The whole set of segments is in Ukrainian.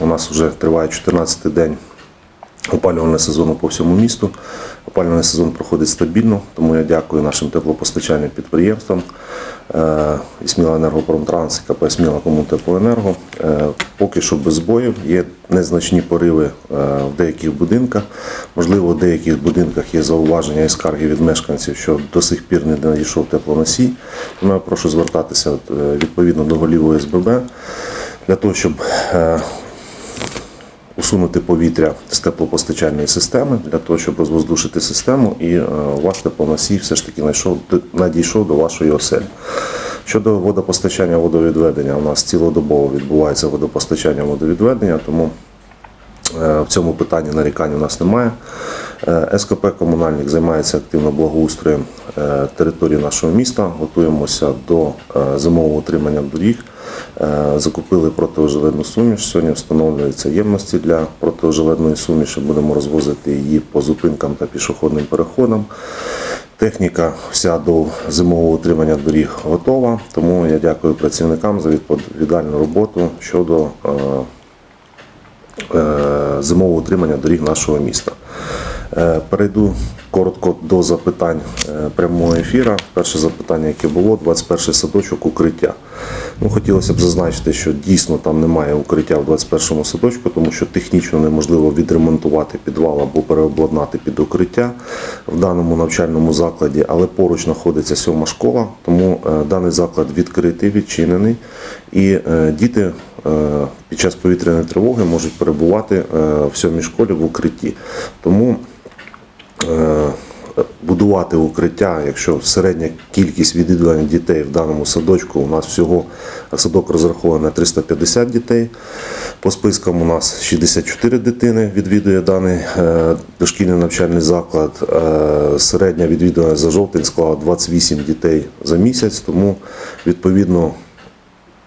У нас вже триває 14-й день опалювального сезону по всьому місту. Опалювальний сезон проходить стабільно, тому я дякую нашим теплопостачальним підприємствам е, і Сміла енергопромтранс, КП Сміла Комунтеплоенерго. Е, Поки що без збоїв. Є незначні пориви е, в деяких будинках. Можливо, в деяких будинках є зауваження і скарги від мешканців, що до сих пір не надійшов теплоносій. Тому я прошу звертатися відповідно до голів ОСББ для того, щоб усунути повітря з теплопостачальної системи для того, щоб розвоздушити систему, і е, у вас теплоносій все ж таки знайшов, надійшов до вашої оселі. Щодо водопостачання водовідведення, у нас цілодобово відбувається водопостачання водовідведення, тому Е, В цьому питанні нарікань у нас немає. Е, СКП Комунальник займається активно благоустроєм території нашого міста. Готуємося до зимового утримання доріг. Е, Закупили протиожеледну суміш. Сьогодні встановлюються ємності для протиожеледної суміші. Будемо розвозити її по зупинкам та пішохідним переходам. Техніка вся до зимового утримання доріг готова. Тому я дякую працівникам за відповідальну роботу щодо е, е, зимового утримання доріг нашого міста. Е, Перейду коротко до запитань е, прямого ефіра. Перше запитання, яке було, 21 садочок укриття. Ну, хотілося б зазначити, що дійсно там немає укриття в 21 садочку, тому що технічно неможливо відремонтувати підвал або переобладнати під укриття в даному навчальному закладі, але поруч знаходиться сьома школа, тому е, даний заклад відкритий, відчинений, і діти під час повітряної тривоги можуть перебувати в сьомій школі в укритті. Тому будувати укриття, якщо середня кількість відвідувань дітей в даному садочку, у нас всього садок розрахований на 350 дітей. По спискам у нас 64 дитини відвідує даний е, дошкільний навчальний заклад. Е, Середня відвідування за жовтень склала 28 дітей за місяць, тому відповідно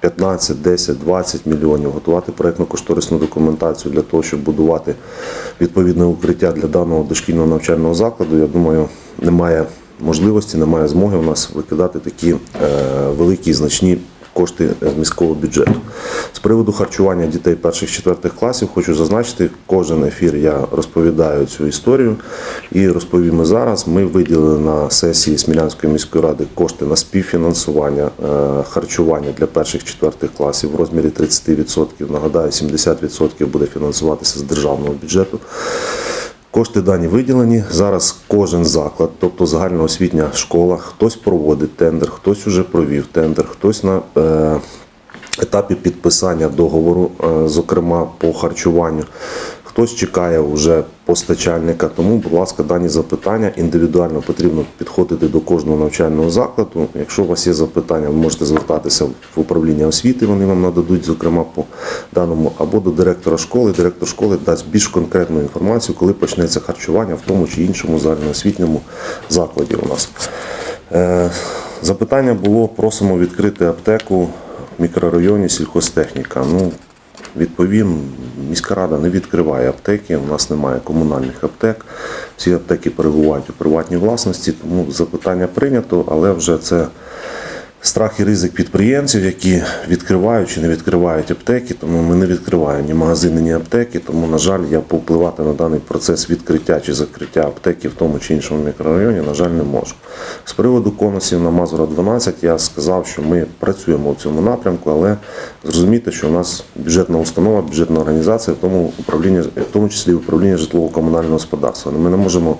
15, 10, 20 мільйонів, готувати проєктно-кошторисну документацію для того, щоб будувати відповідне укриття для даного дошкільного навчального закладу. Я думаю, немає можливості, немає змоги у нас викидати такі е, великі значні кошти з міського бюджету. З приводу харчування дітей перших четвертих класів хочу зазначити, кожен ефір я розповідаю цю історію і розповім зараз. Ми виділили на сесії Смілянської міської ради кошти на співфінансування е, харчування для перших четвертих класів в розмірі 30%. Нагадаю, 70% буде фінансуватися з державного бюджету. Кошти дані виділені. Зараз кожен заклад, тобто загальноосвітня школа, хтось проводить тендер, хтось уже провів тендер, хтось на е, етапі підписання договору, е, зокрема по харчуванню. Хтось чекає вже постачальника, тому, будь ласка, дані запитання індивідуально потрібно підходити до кожного навчального закладу. Якщо у вас є запитання, ви можете звертатися в управління освіти, вони вам нададуть, зокрема по даному, або до директора школи. Директор школи дасть більш конкретну інформацію, коли почнеться харчування в тому чи іншому загальноосвітньому закладі у нас. Е, Запитання було: просимо відкрити аптеку в мікрорайоні сільхозтехніка. Ну, відповім, міська рада не відкриває аптеки, у нас немає комунальних аптек. Всі аптеки перебувають у приватній власності, тому запитання прийнято, але вже це страх і ризик підприємців, які відкривають чи не відкривають аптеки, тому ми не відкриваємо ні магазини, ні аптеки. Тому, на жаль, я повпливати на даний процес відкриття чи закриття аптеки в тому чи іншому мікрорайоні, на жаль, не можу. З приводу конусів на Мазура 12 я сказав, що ми працюємо в цьому напрямку, але зрозумійте, що у нас бюджетна установа, бюджетна організація, в тому управління, в тому числі управління житлово-комунального господарства. Ми не можемо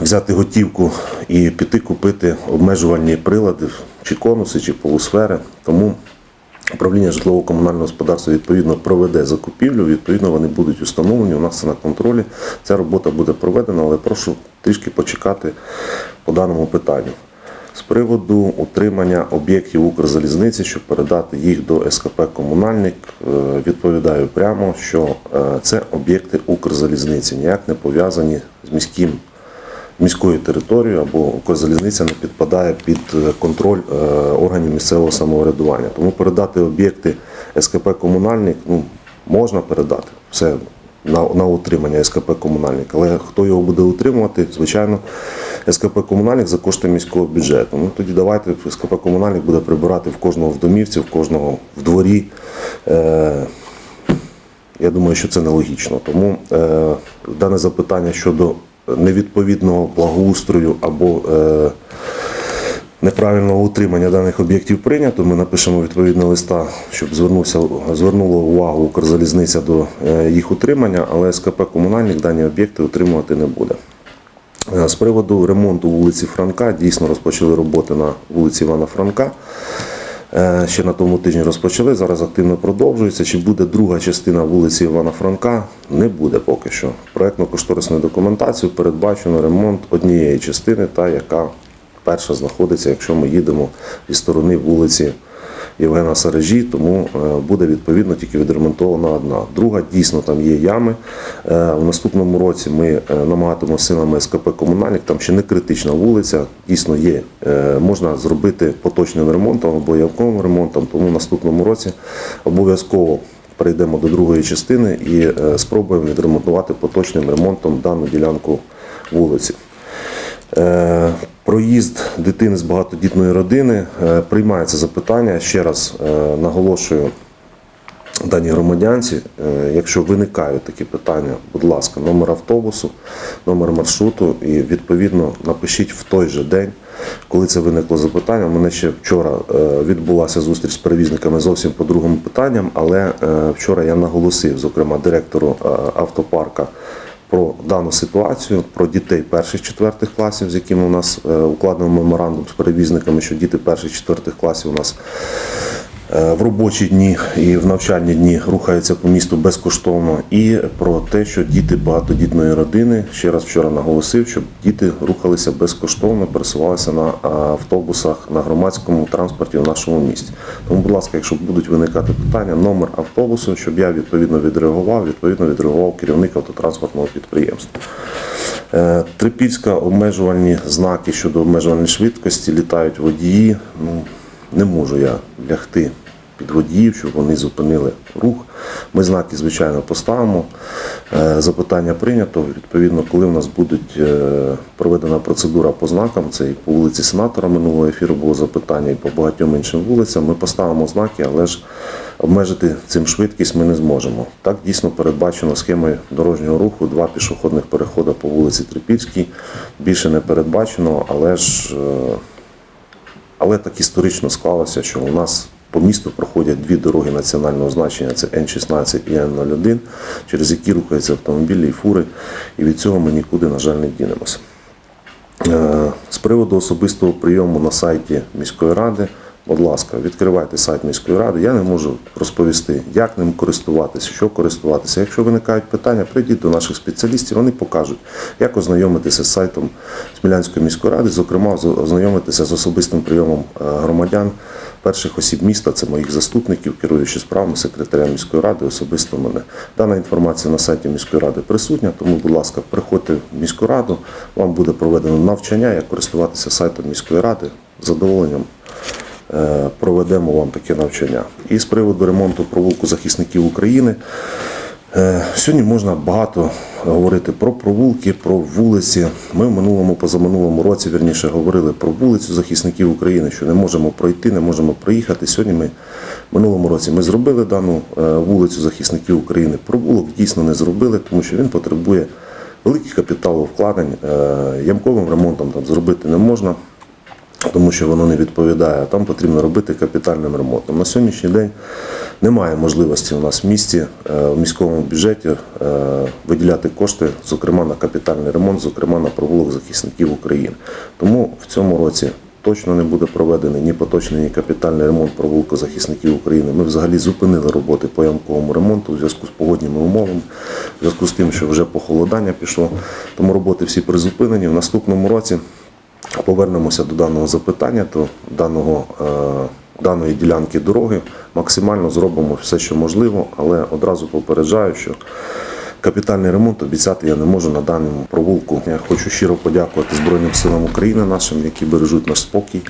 взяти готівку і піти купити обмежувальні прилади, чи конуси, чи полусфери. Тому управління житлово-комунального господарства відповідно проведе закупівлю, відповідно вони будуть установлені. У нас це на контролі. Ця робота буде проведена, але прошу трішки почекати по даному питанню. З приводу утримання об'єктів Укрзалізниці, щоб передати їх до СКП Комунальник, е, відповідаю прямо, що е, це об'єкти Укрзалізниці, ніяк не пов'язані з міським міською територією або Укрзалізниця не підпадає під е, контроль е, органів місцевого самоврядування. Тому передати об'єкти СКП Комунальник ну, можна передати. Все на, на утримання СКП Комунальник. Але хто його буде утримувати, звичайно, СКП Комунальник за кошти міського бюджету. Ну тоді давайте СКП Комунальник буде прибирати в кожного в домівці, в кожного в дворі. Е, Я думаю, що це нелогічно. Тому е, дане запитання щодо невідповідного благоустрою або е, неправильного утримання даних об'єктів прийнято. Ми напишемо відповідне листа, щоб звернувся, звернуло увагу Укрзалізниця до е, їх утримання, але СКП комунальник дані об'єкти утримувати не буде. Е, З приводу ремонту вулиці Франка дійсно розпочали роботи на вулиці Івана Франка. Е, Ще на тому тижні розпочали, зараз активно продовжується. Чи буде друга частина вулиці Івана Франка? Не буде поки що. Проектно-кошторисною документацією передбачено ремонт однієї частини, та яка перша знаходиться, якщо ми їдемо зі сторони вулиці Євгена Саражі, тому е, буде відповідно тільки відремонтована одна. Друга дійсно там є ями. Е, В наступному році ми е, намагатимося силами СКП комунальник. Там ще не критична вулиця. Дійсно є. Можна зробити поточним ремонтом або явковим ремонтом. Тому в наступному році обов'язково. Перейдемо до другої частини і спробуємо відремонтувати поточним ремонтом дану ділянку вулиці. Проїзд дитини з багатодітної родини е, приймається запитання. Ще раз е, наголошую даній громадянці, е, якщо виникають такі питання, будь ласка, номер автобусу, номер маршруту і відповідно напишіть в той же день. Коли це виникло запитання, у мене ще вчора відбулася зустріч з перевізниками зовсім по другому питанням, але вчора я наголосив, зокрема, директору автопарка про дану ситуацію, про дітей перших четвертих класів, з якими у нас е, укладено меморандум з перевізниками, що діти перших четвертих класів у нас в робочі дні і в навчальні дні рухаються по місту безкоштовно, і про те, що діти багатодітної родини ще раз вчора наголосив, щоб діти рухалися безкоштовно, пересувалися на автобусах на громадському транспорті в нашому місті. Тому, будь ласка, якщо будуть виникати питання, номер автобусу, щоб я відповідно відреагував, відповідно відреагував керівник автотранспортного підприємства. Е, Трипільська обмежувальні знаки щодо обмежувальної швидкості літають водії. Ну, не можу я лягти під водіїв, щоб вони зупинили рух. Ми знаки, звичайно, поставимо. Е, Запитання прийнято. Відповідно, коли в нас буде проведена процедура по знакам, це і по вулиці Сенатора минулого ефіру було запитання, і по багатьом іншим вулицям, ми поставимо знаки, але ж обмежити цим швидкість ми не зможемо. Так дійсно передбачено схемою дорожнього руху, два пішохідних переходи по вулиці Трипільській. Більше не передбачено, але ж е, але так історично склалося, що у нас по місту проходять дві дороги національного значення: це Н16 і Н01, через які рухаються автомобілі і фури, і від цього ми нікуди, на жаль, не дінемося. Е, З приводу особистого прийому на сайті міської ради, будь ласка, відкривайте сайт міської ради. Я не можу розповісти, як ним користуватися, що користуватися. Якщо виникають питання, прийдіть до наших спеціалістів, вони покажуть, як ознайомитися з сайтом Смілянської міської ради, зокрема, ознайомитися з особистим прийомом е, громадян. Перших осіб міста це моїх заступників, керуючи справами секретаря міської ради, особисто мене. Дана інформація на сайті міської ради присутня, тому, будь ласка, приходьте в міську раду, вам буде проведено навчання, як користуватися сайтом міської ради. Задоволенням проведемо вам таке навчання. І з приводу ремонту провулку захисників України. Е, Сьогодні можна багато говорити про провулки, про вулиці. Ми в минулому, позаминулому році, вірніше, говорили про вулицю захисників України, що не можемо пройти, не можемо проїхати. Сьогодні ми в минулому році ми зробили дану е, вулицю захисників України. Провулок дійсно не зробили, тому що він потребує великих капіталовкладень. Е, Ямковим ремонтом там зробити не можна тому що воно не відповідає. Там потрібно робити капітальним ремонтом. На сьогоднішній день немає можливості у нас в місті, е, в міському бюджеті е, виділяти кошти, зокрема на капітальний ремонт, зокрема на провулок захисників України. Тому в цьому році. Точно не буде проведений ні поточний, ні капітальний ремонт провулку захисників України. Ми взагалі зупинили роботи по ямковому ремонту у зв'язку з погодніми умовами, в зв'язку з тим, що вже похолодання пішло. Тому роботи всі призупинені. В наступному році Повернемося до даного запитання, до даного, е, даної ділянки дороги. Максимально зробимо все, що можливо, але одразу попереджаю, що капітальний ремонт обіцяти я не можу на даному провулку. Я хочу щиро подякувати Збройним силам України нашим, які бережуть наш спокій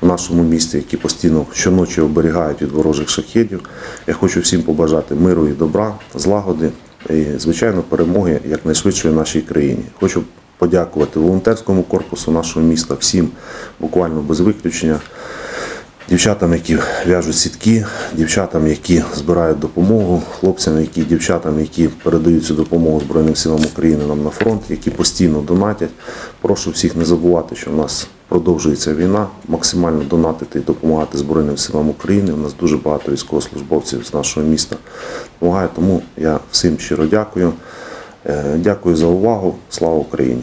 в нашому місті, які постійно щоночі оберігають від ворожих шахедів. Я хочу всім побажати миру і добра, злагоди і, звичайно, перемоги якнайшвидшої нашій країні. Хочу подякувати волонтерському корпусу нашого міста, всім, буквально без виключення. дівчатам, які в'яжуть сітки, дівчатам, які збирають допомогу, хлопцям, які дівчатам, які передають цю допомогу Збройним силам України нам на фронт, які постійно донатять. Прошу всіх не забувати, що в нас продовжується війна, максимально донатити і допомагати Збройним силам України. У нас дуже багато військовослужбовців з нашого міста допомагає. Тому я всім щиро дякую. Е, Дякую за увагу. Слава Україні!